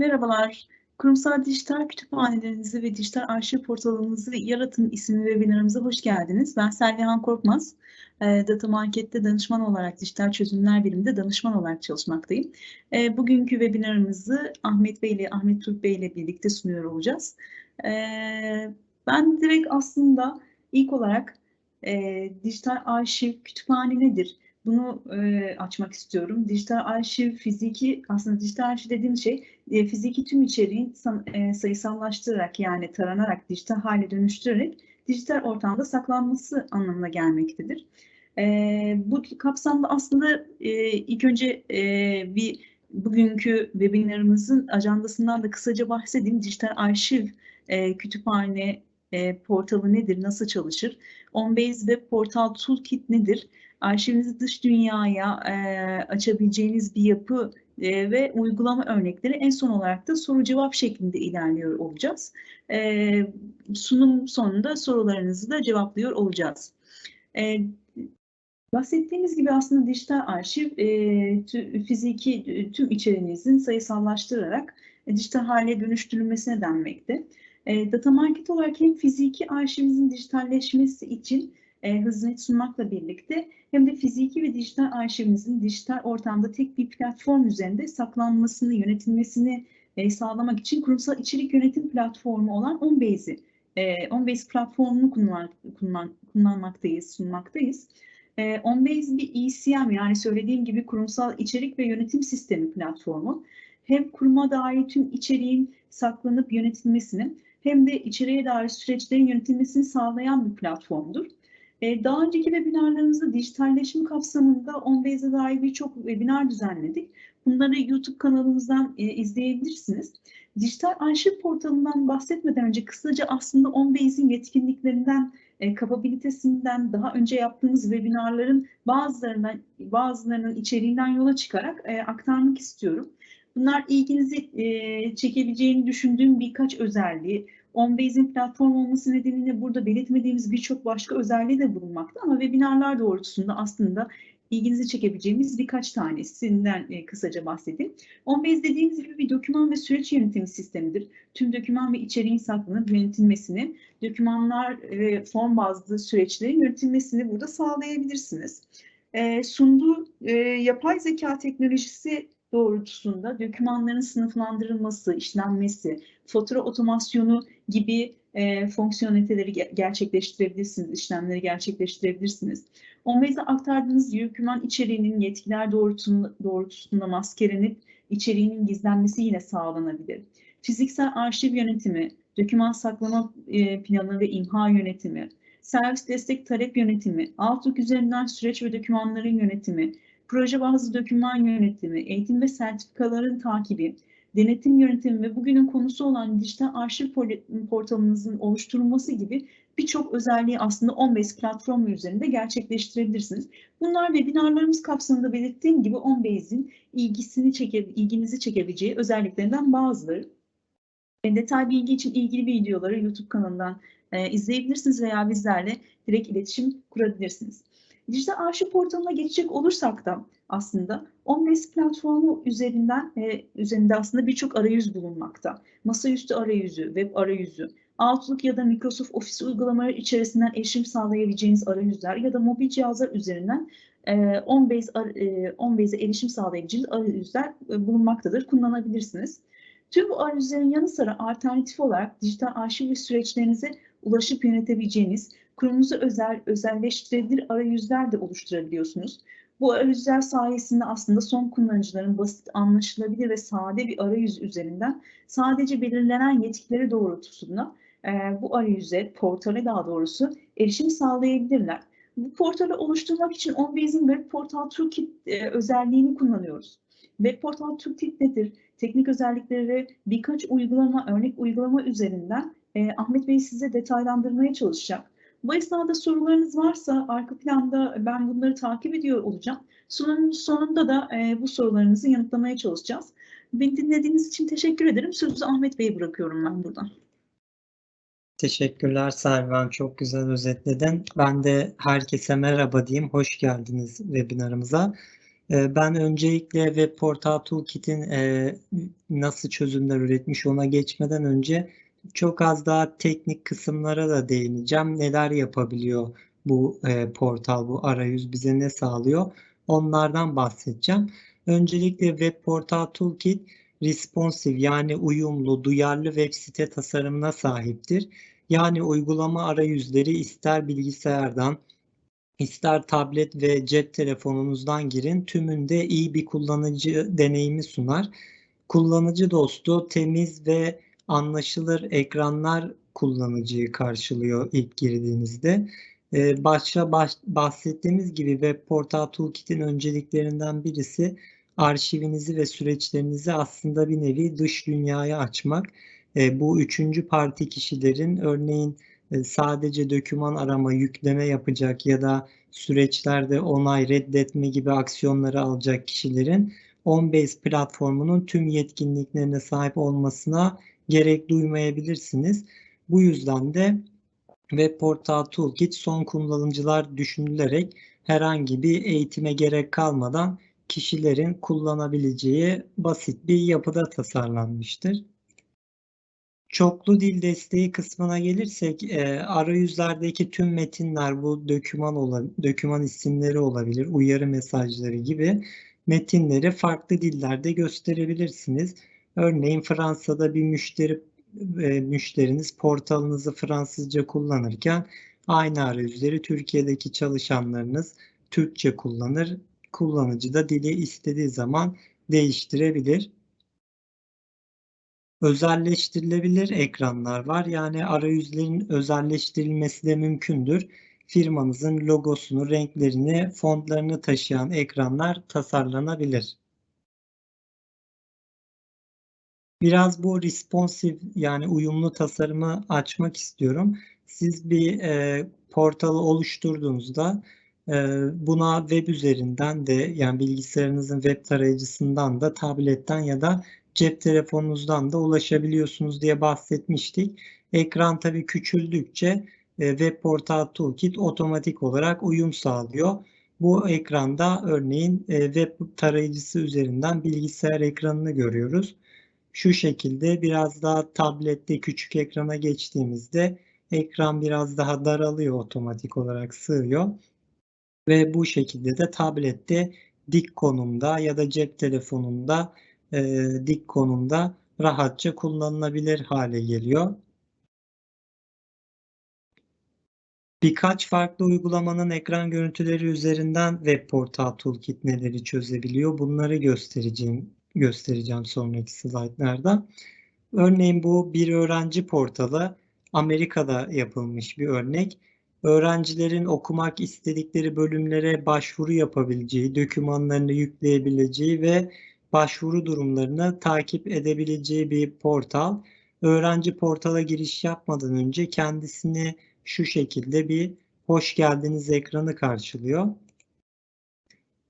Merhabalar. Kurumsal dijital kütüphanelerinizi ve dijital arşiv portalınızı yaratın isimli webinarımıza hoş geldiniz. Ben Selvihan Korkmaz. E, Data Market'te danışman olarak, dijital çözümler biriminde danışman olarak çalışmaktayım. E, bugünkü webinarımızı Ahmet Bey ile, Ahmet Türk Bey ile birlikte sunuyor olacağız. E, ben direkt aslında ilk olarak e, dijital arşiv kütüphane nedir? Bunu e, açmak istiyorum. Dijital arşiv, fiziki, aslında dijital arşiv dediğim şey e, fiziki tüm içeriğin e, sayısallaştırarak yani taranarak, dijital hale dönüştürerek dijital ortamda saklanması anlamına gelmektedir. E, bu kapsamda aslında e, ilk önce e, bir bugünkü webinarımızın ajandasından da kısaca bahsedeyim. Dijital arşiv e, kütüphane e, portalı nedir, nasıl çalışır? OnBase Web Portal Toolkit nedir? Arşivinizi dış dünyaya e, açabileceğiniz bir yapı e, ve uygulama örnekleri en son olarak da soru cevap şeklinde ilerliyor olacağız. E, sunum sonunda sorularınızı da cevaplıyor olacağız. E, bahsettiğimiz gibi aslında dijital arşiv e, tü, fiziki tüm içeriğinizin sayısallaştırarak e, dijital hale dönüştürülmesine denmekte. E, data market olarak hem fiziki arşivimizin dijitalleşmesi için e, hizmet sunmakla birlikte hem de fiziki ve dijital arşivimizin dijital ortamda tek bir platform üzerinde saklanmasını, yönetilmesini e, sağlamak için kurumsal içerik yönetim platformu olan OnBase'i, e, OnBase platformunu kullan, kullan, kullanmaktayız, sunmaktayız. E, OnBase bir ECM yani söylediğim gibi kurumsal içerik ve yönetim sistemi platformu. Hem kuruma dair tüm içeriğin saklanıp yönetilmesini hem de içeriye dair süreçlerin yönetilmesini sağlayan bir platformdur. Ee, daha önceki webinarlarımızda dijitalleşim kapsamında OnBase'e dair birçok webinar düzenledik. Bunları YouTube kanalımızdan e, izleyebilirsiniz. Dijital arşiv portalından bahsetmeden önce kısaca aslında OnBase'in yetkinliklerinden, e, kapabilitesinden, daha önce yaptığımız webinarların bazılarından, bazılarının içeriğinden yola çıkarak e, aktarmak istiyorum. Bunlar ilginizi e, çekebileceğini düşündüğüm birkaç özelliği, OnBase'in platform olması nedeniyle burada belirtmediğimiz birçok başka özelliği de bulunmakta ama webinarlar doğrultusunda aslında ilginizi çekebileceğimiz birkaç tanesinden e, kısaca bahsedeyim. OnBase dediğimiz gibi bir doküman ve süreç yönetimi sistemidir. Tüm doküman ve içeriğin saklanıp yönetilmesini, dokümanlar ve form bazlı süreçlerin yönetilmesini burada sağlayabilirsiniz. E, sunduğu e, yapay zeka teknolojisi doğrultusunda dokümanların sınıflandırılması, işlenmesi, fatura otomasyonu gibi e, fonksiyoneliteleri gerçekleştirebilirsiniz, işlemleri gerçekleştirebilirsiniz. OnBase'e aktardığınız doküman içeriğinin yetkiler doğrultusunda maskelenip içeriğinin gizlenmesi yine sağlanabilir. Fiziksel arşiv yönetimi, doküman saklama e, planı ve imha yönetimi, servis destek talep yönetimi, Outlook üzerinden süreç ve dokümanların yönetimi, proje bazlı doküman yönetimi, eğitim ve sertifikaların takibi, denetim yönetimi ve bugünün konusu olan dijital arşiv portalınızın oluşturulması gibi birçok özelliği aslında OnBase platformu üzerinde gerçekleştirebilirsiniz. Bunlar webinarlarımız kapsamında belirttiğim gibi OnBase'in ilgisini çeke, ilginizi çekebileceği özelliklerinden bazıları. Detay bilgi için ilgili videoları YouTube kanalından e, izleyebilirsiniz veya bizlerle direkt iletişim kurabilirsiniz. Dijital arşiv portalına geçecek olursak da aslında Omnes platformu üzerinden e, üzerinde aslında birçok arayüz bulunmakta. Masaüstü arayüzü, web arayüzü, Outlook ya da Microsoft Office uygulamaları içerisinden erişim sağlayabileceğiniz arayüzler ya da mobil cihazlar üzerinden e, OnBase, e, OnBase'e erişim sağlayabileceğiniz arayüzler e, bulunmaktadır. Kullanabilirsiniz. Tüm bu arayüzlerin yanı sıra alternatif olarak dijital arşiv ve süreçlerinize ulaşıp yönetebileceğiniz kurumunuza özel, özelleştirilebilir arayüzler de oluşturabiliyorsunuz. Bu arayüzler sayesinde aslında son kullanıcıların basit, anlaşılabilir ve sade bir arayüz üzerinden sadece belirlenen yetkileri doğrultusunda e, bu arayüze, portale daha doğrusu erişim sağlayabilirler. Bu portalı oluşturmak için OnBase'in Web Portal Toolkit e, özelliğini kullanıyoruz. Web Portal Toolkit nedir? Teknik özellikleri birkaç uygulama, örnek uygulama üzerinden e, Ahmet Bey size detaylandırmaya çalışacak. Bu esnada sorularınız varsa arka planda ben bunları takip ediyor olacağım. Sunumun sonunda da e, bu sorularınızı yanıtlamaya çalışacağız. Beni dinlediğiniz için teşekkür ederim. Sözü Ahmet Bey'e bırakıyorum ben buradan. Teşekkürler Selvan. Çok güzel özetledin. Ben de herkese merhaba diyeyim. Hoş geldiniz webinarımıza. E, ben öncelikle Web Portal Toolkit'in e, nasıl çözümler üretmiş ona geçmeden önce çok az daha teknik kısımlara da değineceğim. Neler yapabiliyor bu e, portal, bu arayüz bize ne sağlıyor? Onlardan bahsedeceğim. Öncelikle Web Portal Toolkit responsive yani uyumlu, duyarlı web site tasarımına sahiptir. Yani uygulama arayüzleri ister bilgisayardan, ister tablet ve cep telefonunuzdan girin tümünde iyi bir kullanıcı deneyimi sunar. Kullanıcı dostu, temiz ve anlaşılır ekranlar kullanıcıyı karşılıyor ilk girdiğinizde. Ee, başta baş, bahsettiğimiz gibi Web Portal Toolkit'in önceliklerinden birisi arşivinizi ve süreçlerinizi aslında bir nevi dış dünyaya açmak. E, bu üçüncü parti kişilerin örneğin e, sadece döküman arama, yükleme yapacak ya da süreçlerde onay, reddetme gibi aksiyonları alacak kişilerin OnBase platformunun tüm yetkinliklerine sahip olmasına gerek duymayabilirsiniz. Bu yüzden de Web Portal Toolkit son kullanıcılar düşünülerek herhangi bir eğitime gerek kalmadan kişilerin kullanabileceği basit bir yapıda tasarlanmıştır. Çoklu dil desteği kısmına gelirsek e, arayüzlerdeki tüm metinler bu döküman döküman isimleri olabilir, uyarı mesajları gibi metinleri farklı dillerde gösterebilirsiniz. Örneğin Fransa'da bir müşteri e, müşteriniz portalınızı Fransızca kullanırken aynı arayüzleri Türkiye'deki çalışanlarınız Türkçe kullanır. Kullanıcı da dili istediği zaman değiştirebilir özelleştirilebilir ekranlar var. Yani arayüzlerin özelleştirilmesi de mümkündür. Firmanızın logosunu, renklerini, fontlarını taşıyan ekranlar tasarlanabilir. Biraz bu responsive yani uyumlu tasarımı açmak istiyorum. Siz bir e, portalı oluşturduğunuzda e, buna web üzerinden de yani bilgisayarınızın web tarayıcısından da tabletten ya da cep telefonunuzdan da ulaşabiliyorsunuz diye bahsetmiştik. Ekran tabii küçüldükçe e, Web Portal Toolkit otomatik olarak uyum sağlıyor. Bu ekranda örneğin e, web tarayıcısı üzerinden bilgisayar ekranını görüyoruz. Şu şekilde biraz daha tablette küçük ekrana geçtiğimizde ekran biraz daha daralıyor otomatik olarak sığıyor. Ve bu şekilde de tablette dik konumda ya da cep telefonunda e, dik konumda rahatça kullanılabilir hale geliyor. Birkaç farklı uygulamanın ekran görüntüleri üzerinden web portal toolkit neleri çözebiliyor bunları göstereceğim göstereceğim sonraki slaytlarda. Örneğin bu bir öğrenci portalı Amerika'da yapılmış bir örnek. Öğrencilerin okumak istedikleri bölümlere başvuru yapabileceği, dokümanlarını yükleyebileceği ve başvuru durumlarını takip edebileceği bir portal. Öğrenci portala giriş yapmadan önce kendisini şu şekilde bir hoş geldiniz ekranı karşılıyor.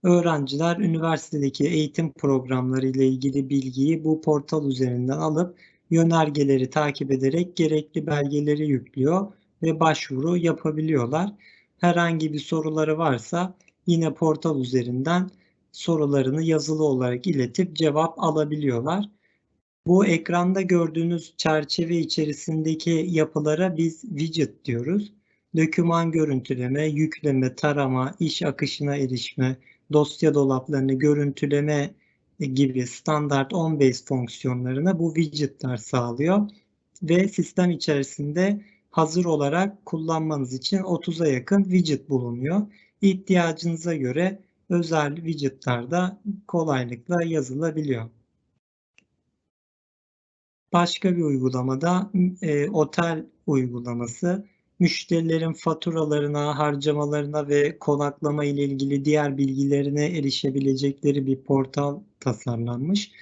Öğrenciler üniversitedeki eğitim programları ile ilgili bilgiyi bu portal üzerinden alıp yönergeleri takip ederek gerekli belgeleri yüklüyor ve başvuru yapabiliyorlar. Herhangi bir soruları varsa yine portal üzerinden sorularını yazılı olarak iletip cevap alabiliyorlar. Bu ekranda gördüğünüz çerçeve içerisindeki yapılara biz widget diyoruz. Döküman görüntüleme, yükleme, tarama, iş akışına erişme, dosya dolaplarını görüntüleme gibi standart on-base fonksiyonlarına bu widgetler sağlıyor. Ve sistem içerisinde hazır olarak kullanmanız için 30'a yakın widget bulunuyor. İhtiyacınıza göre özel widgetlarda kolaylıkla yazılabiliyor. Başka bir uygulamada e, otel uygulaması müşterilerin faturalarına, harcamalarına ve konaklama ile ilgili diğer bilgilerine erişebilecekleri bir portal tasarlanmış.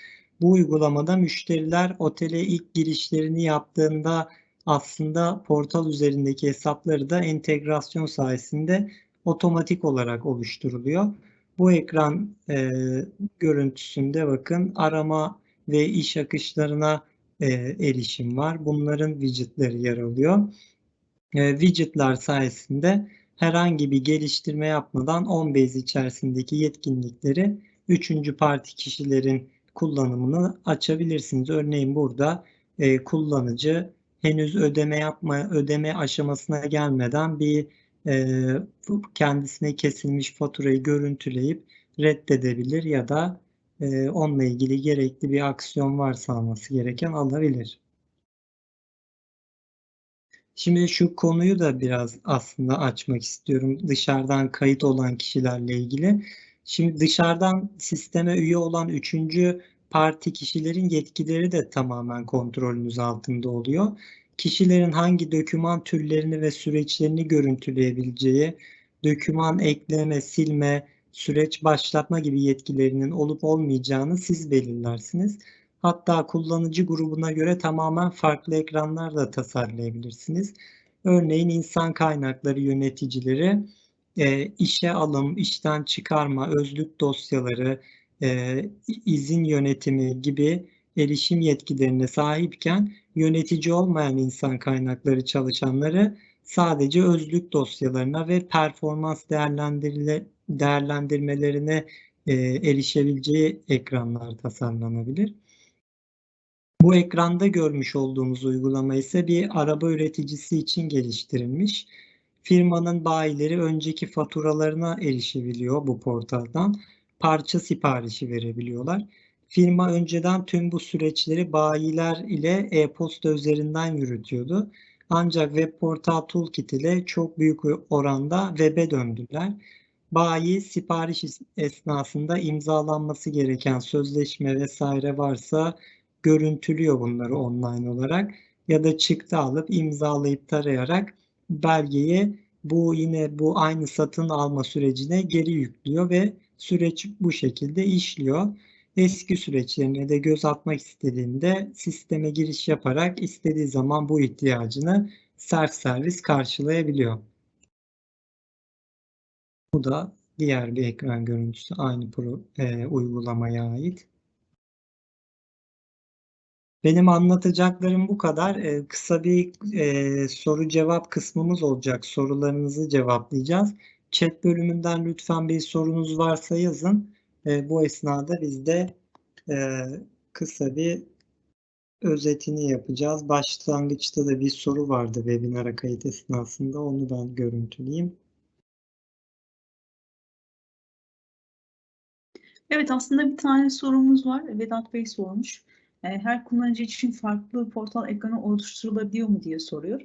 Bu uygulamada müşteriler otele ilk girişlerini yaptığında aslında portal üzerindeki hesapları da entegrasyon sayesinde otomatik olarak oluşturuluyor. Bu ekran e, görüntüsünde bakın arama ve iş akışlarına e, erişim var. Bunların widgetleri yer alıyor. E, widgetler sayesinde herhangi bir geliştirme yapmadan OnBase içerisindeki yetkinlikleri üçüncü parti kişilerin kullanımını açabilirsiniz. Örneğin burada e, kullanıcı henüz ödeme yapma ödeme aşamasına gelmeden bir e, kendisine kesilmiş faturayı görüntüleyip reddedebilir ya da e, onunla ilgili gerekli bir aksiyon varsa alması gereken alabilir. Şimdi şu konuyu da biraz aslında açmak istiyorum dışarıdan kayıt olan kişilerle ilgili. Şimdi dışarıdan sisteme üye olan üçüncü parti kişilerin yetkileri de tamamen kontrolünüz altında oluyor. Kişilerin hangi doküman türlerini ve süreçlerini görüntüleyebileceği, doküman ekleme, silme, süreç başlatma gibi yetkilerinin olup olmayacağını siz belirlersiniz. Hatta kullanıcı grubuna göre tamamen farklı ekranlar da tasarlayabilirsiniz. Örneğin insan kaynakları yöneticileri e, işe alım, işten çıkarma, özlük dosyaları, e, izin yönetimi gibi erişim yetkilerine sahipken yönetici olmayan insan kaynakları çalışanları sadece özlük dosyalarına ve performans değerlendirmelerine e, erişebileceği ekranlar tasarlanabilir. Bu ekranda görmüş olduğumuz uygulama ise bir araba üreticisi için geliştirilmiş. Firmanın bayileri önceki faturalarına erişebiliyor bu portaldan. Parça siparişi verebiliyorlar. Firma önceden tüm bu süreçleri bayiler ile e-posta üzerinden yürütüyordu. Ancak Web Portal Toolkit ile çok büyük oranda web'e döndüler. Bayi sipariş esnasında imzalanması gereken sözleşme vesaire varsa görüntülüyor bunları online olarak ya da çıktı alıp imzalayıp tarayarak belgeyi bu yine bu aynı satın alma sürecine geri yüklüyor ve süreç bu şekilde işliyor. Eski süreçlerine de göz atmak istediğinde sisteme giriş yaparak istediği zaman bu ihtiyacını self servis karşılayabiliyor. Bu da diğer bir ekran görüntüsü aynı pro, e, uygulamaya ait. Benim anlatacaklarım bu kadar. Ee, kısa bir e, soru cevap kısmımız olacak. Sorularınızı cevaplayacağız. Chat bölümünden lütfen bir sorunuz varsa yazın. E, bu esnada biz de e, kısa bir özetini yapacağız. Başlangıçta da bir soru vardı webinara kayıt esnasında. Onu ben görüntüleyeyim. Evet aslında bir tane sorumuz var. Vedat Bey sormuş. E, her kullanıcı için farklı portal ekranı oluşturulabiliyor mu diye soruyor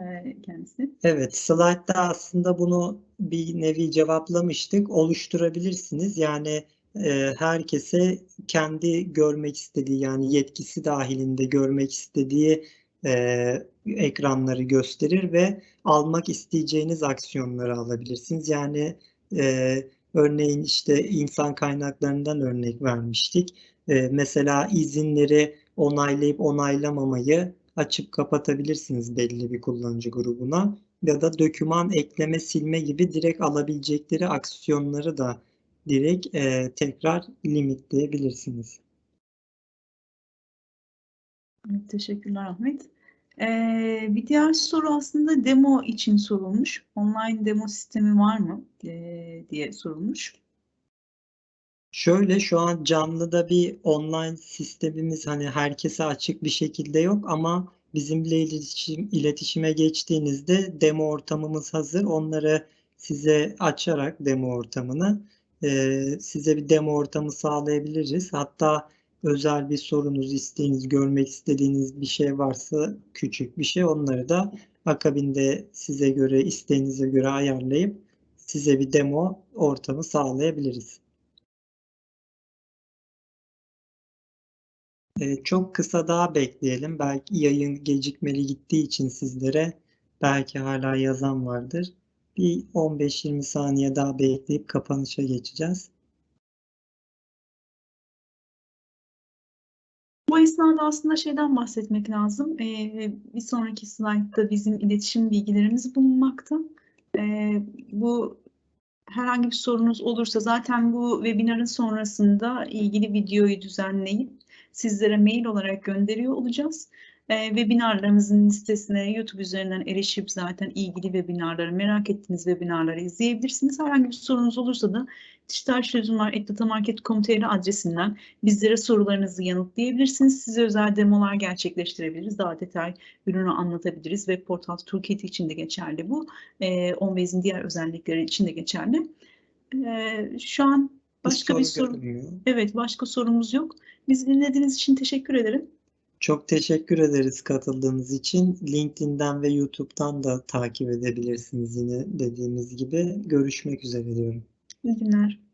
e, kendisi. Evet, slaytta aslında bunu bir nevi cevaplamıştık. Oluşturabilirsiniz. Yani e, herkese kendi görmek istediği yani yetkisi dahilinde görmek istediği e, ekranları gösterir ve almak isteyeceğiniz aksiyonları alabilirsiniz. Yani e, örneğin işte insan kaynaklarından örnek vermiştik e, mesela izinleri onaylayıp onaylamamayı açıp kapatabilirsiniz belli bir kullanıcı grubuna ya da doküman ekleme silme gibi direkt alabilecekleri aksiyonları da direkt e, tekrar limitleyebilirsiniz. Evet, teşekkürler Ahmet. Ee, bir diğer soru aslında demo için sorulmuş. Online demo sistemi var mı ee, diye sorulmuş. Şöyle şu an canlıda bir online sistemimiz hani herkese açık bir şekilde yok ama bizimle iletişim, iletişime geçtiğinizde demo ortamımız hazır. Onları size açarak demo ortamını e, size bir demo ortamı sağlayabiliriz. Hatta özel bir sorunuz, isteğiniz, görmek istediğiniz bir şey varsa küçük bir şey onları da akabinde size göre, isteğinize göre ayarlayıp size bir demo ortamı sağlayabiliriz. Ee, çok kısa daha bekleyelim. Belki yayın gecikmeli gittiği için sizlere belki hala yazan vardır. Bir 15-20 saniye daha bekleyip kapanışa geçeceğiz. Bu esnada aslında şeyden bahsetmek lazım. Ee, bir sonraki slaytta bizim iletişim bilgilerimiz bulunmakta. Ee, bu herhangi bir sorunuz olursa zaten bu webinarın sonrasında ilgili videoyu düzenleyip sizlere mail olarak gönderiyor olacağız. E, webinarlarımızın listesine YouTube üzerinden erişip zaten ilgili webinarları, merak ettiğiniz webinarları izleyebilirsiniz. Herhangi bir sorunuz olursa da dijitalçözümler.datamarket.com.tr adresinden bizlere sorularınızı yanıtlayabilirsiniz. Size özel demolar gerçekleştirebiliriz. Daha detay ürünü anlatabiliriz. Web Portal Toolkit için de geçerli bu. E, OnBase'in diğer özellikleri için de geçerli. E, şu an başka bir soru. görünmüyor. Evet, başka sorumuz yok. Bizi dinlediğiniz için teşekkür ederim. Çok teşekkür ederiz katıldığınız için. LinkedIn'den ve YouTube'dan da takip edebilirsiniz yine dediğimiz gibi. Görüşmek üzere diyorum. İyi günler.